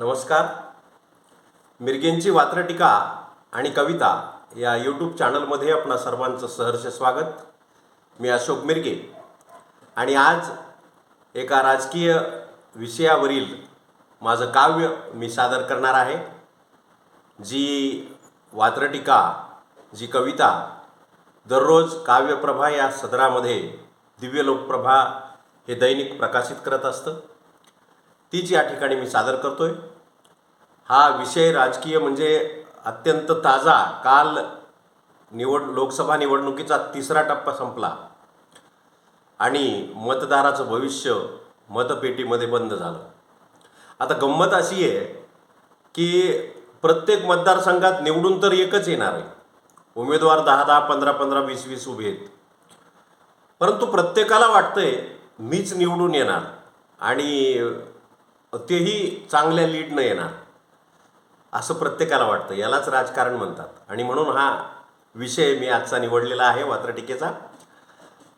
नमस्कार. मिरगेंची वात्रटिका आणि कविता या यूट्यूब चॅनलमध्ये आपणा सर्वांचं सहर्ष स्वागत. मी अशोक मिरगे. आणि आज एका राजकीय विषयावरील माझं काव्य मी सादर करणार आहे. जी वात्रटिका जी कविता दररोज काव्यप्रभा या सदरामध्ये दिव्य लोकप्रभा हे दैनिक प्रकाशित करत असतं. तीच या ठिकाणी मी सादर करतोय हा विषय राजकीय म्हणजे अत्यंत ताजा. काल निवड लोकसभा निवडणुकीचा तिसरा टप्पा संपला आणि मतदाराचं भविष्य मतपेटीमध्ये बंद झालं. आता गंमत अशी आहे की प्रत्येक मतदारसंघात निवडून तर एकच येणार आहे. उमेदवार दहा दहा पंधरा पंधरा वीस वीस उभे आहेत. परंतु प्रत्येकाला वाटतंय मीच निवडून येणार आणि तेही चांगल्या लीडनं येणार. असं प्रत्येकाला वाटतं. यालाच राजकारण म्हणतात. आणि म्हणून हा विषय मी आजचा निवडलेला आहे वात्रटिकेचा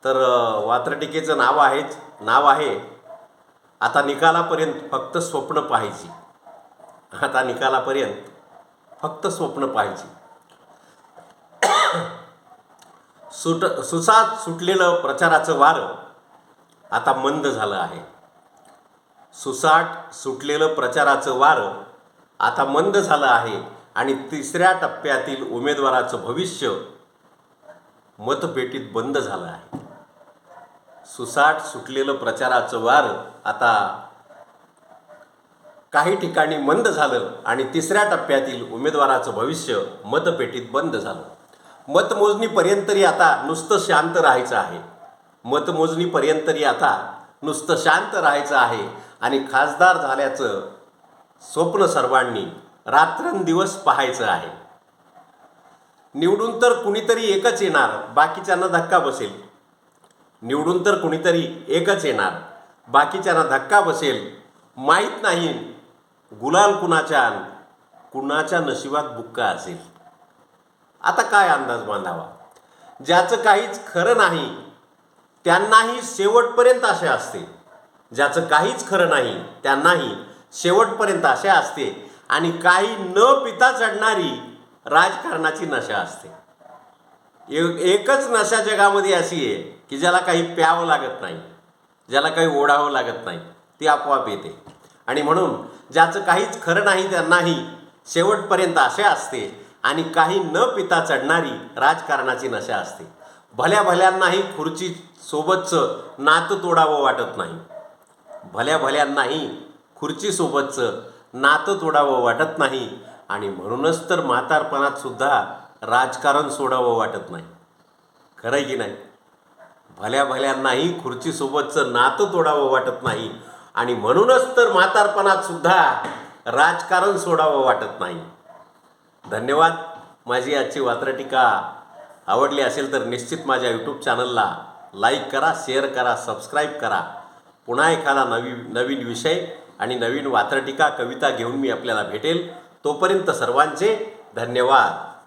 तर वात्रटिकेचं नाव आहेच नाव आहे आता निकालापर्यंत फक्त स्वप्न पाहायची. आता निकालापर्यंत फक्त स्वप्न पाहायची. सुट सुसाट सुटलेलं प्रचाराचं वारं आता मंद झालं आहे. सुसाट सुटलेलं प्रचाराचं वारं आता मंद झालं आहे आणि तिसऱ्या टप्प्यातील उमेदवाराचं भविष्य मतपेटीत बंद झालं आहे. सुसाट सुटलेलं प्रचाराचं वारं आता काही ठिकाणी मंद झालं आणि तिसऱ्या टप्प्यातील उमेदवाराचं भविष्य मतपेटीत बंद झालं. मतमोजणीपर्यंत तरी आता नुसतं शांत राहायचं आहे. मतमोजणीपर्यंत तरी आता नुसतं शांत राहायचं आहे आणि खासदार झाल्याचं स्वप्न सर्वांनी रात्रंदिवस पाहायचं आहे. निवडून तर कुणीतरी एकच येणार बाकीच्यांना धक्का बसेल. निवडून तर कुणीतरी एकच येणार बाकीच्यांना धक्का बसेल. माहीत नाही गुलाल कुणाच्या कुणाच्या नशिबात बुक्का असेल. आता काय अंदाज बांधावा? ज्याचं काहीच खरं नाही त्यांनाही शेवटपर्यंत आशा असते. ज्याचं काहीच खरं नाही त्यांनाही शेवटपर्यंत आशा असते. आणि काही न पिता चढणारी राजकारणाची नशा असते. एकच नशा जगामध्ये अशी आहे की ज्याला काही प्यावं लागत नाही ज्याला काही ओढावं लागत नाही ती आपोआप येते. आणि म्हणून ज्याचं काहीच खरं नाही त्यांनाही शेवटपर्यंत आशा असते. आणि काही न पिता चढणारी राजकारणाची नशा असते. भल्या भल्यांनाही खुर्ची सोबतचं नातं तोडावं वाटत नाही. भल्या भल्यांनाही खुर्चीसोबतचं नातं तोडावं वाटत नाही आणि म्हणूनच तर म्हातारपणात सुद्धा राजकारण सोडावं वाटत नाही. खरं आहे की नाही? भल्या भल्यांनाही खुर्चीसोबतचं नातं तोडावं वाटत नाही आणि म्हणूनच तर म्हातारपणात सुद्धा राजकारण सोडावं वाटत नाही. धन्यवाद. माझी आजची वात्रटिका आवडली असेल तर निश्चित माझ्या यूट्यूब चॅनलला लाईक करा शेअर करा सबस्क्राईब करा. पुन्हा एखादा नवी नवीन विषय आणि नवीन वात्रटिका कविता घेऊन मी आपल्याला भेटेल. तोपर्यंत सर्वांचे धन्यवाद.